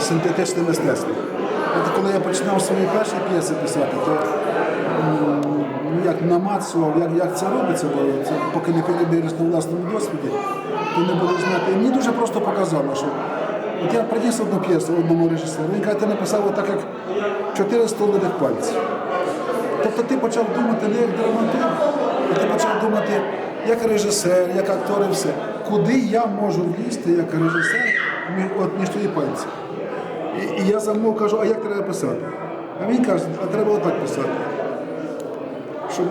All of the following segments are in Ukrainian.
синтетичне мистецтво. От коли я починав свої перші п'єси писати, то як намацував, як, як це робиться, бо це поки не перевіриш на власному досвіді, то не будеш знати. І мені дуже просто показало, що от я приніс одну п'єсу одному режисеру, він каже, ти написав отак, як чотири столових пальці. Тобто ти почав думати не як драматург, а ти почав думати як режисер, як актор і все. Куди я можу влізти як режисер от, між твої пальці? І, і я замов кажу, а як треба писати? А він каже, а треба отак писати. Щоб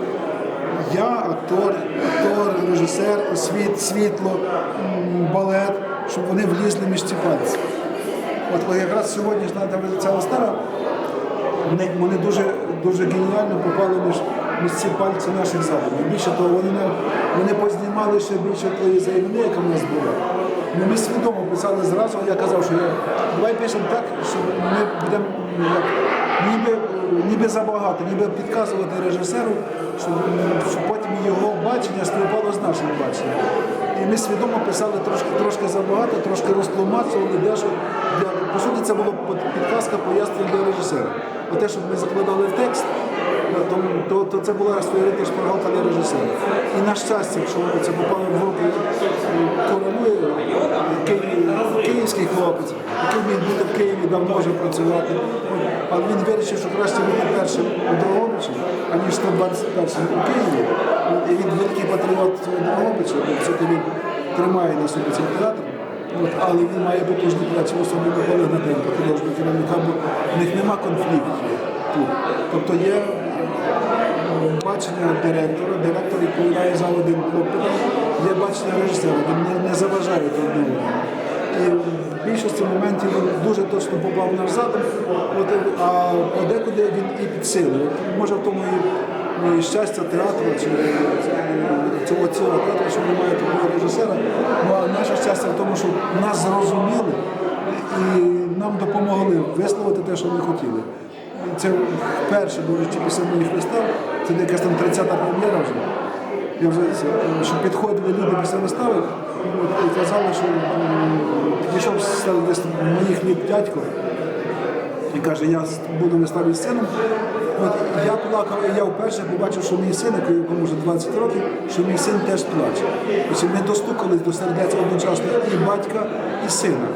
я актор, актор, режисер, світ, світло, балет, щоб вони влізли між ці пальці. От якраз сьогодні ж ця вистава, вони дуже, дуже геніально попали між, ці пальці наших задумів. Більше того, вони, не- вони познімали ще більше тої заявини, яка в нас була. Ну, ми свідомо писали зразу, я казав, що я, давай пишемо так, що ми будемо ну, ніби, ніби забагато, ніби підказувати режисеру, щоб, щоб потім його бачення співпало з нашим баченням. І ми свідомо писали трошки, трошки забагато, трошки розтлумачували, дещо для по суті це була підказка пояснення для режисера. Бо те, що ми закладали в текст, то, то, це була своєрідна шпаргалка для режисера. І на щастя, якщо це попало в руки королю, київський хлопець, який міг бути в Києві, давно вже працювати. Але він вирішив, що краще бути першим у Дрогобичі, аніж 121 у Києві. І він великий патріот Дрогобича, все-таки він тримає на собі цей театр. От, але він має потужні плечі, особливо Олег Гнатенко, художник керівника, бо в них нема конфліктів тут. Тобто є бачення директора, директор відповідає за один клопот, є бачення режисера, він не, заважає одному. І в більшості моментів він дуже точно попав наш задум, от, а подекуди він і підсилив. Може в тому і, і щастя театру чи цього цього театру, що немає такого режисера. Ну наше щастя в тому, що нас зрозуміли і нам допомогли висловити те, що ми хотіли. Це вперше, речі, після моїх вистав, це якась там 30-та прем'єра вже. Я вже це, що підходили люди після вистави і казали, що підійшов десь моїх дядько і каже, я буду виставі з сином. От я плакав, і я вперше побачив, що мій син, якому вже 20 років, що мій син теж плаче. Тобто ми достукались до сердець одночасно і батька, і сина.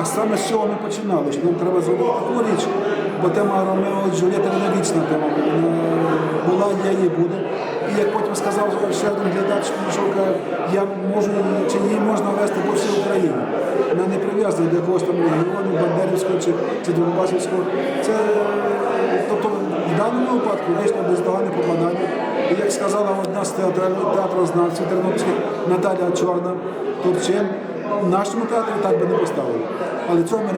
А саме з цього ми починали, що нам треба зробити таку річ, бо тема Ромео і Джульєта не вічна тема була, є і буде. І як потім сказав ще один глядач, що я можу чи її можна вести по всій Україні. Вона не прив'язана до якогось там регіону, Бандерівського чи, чи Донбасівського. Це, тобто, в даному випадку вийшло бездоганне попадання. І як сказала одна з театрознавців Тернопільських Наталя Чорна, Турчин, в нашому театрі так би не поставили. Але цього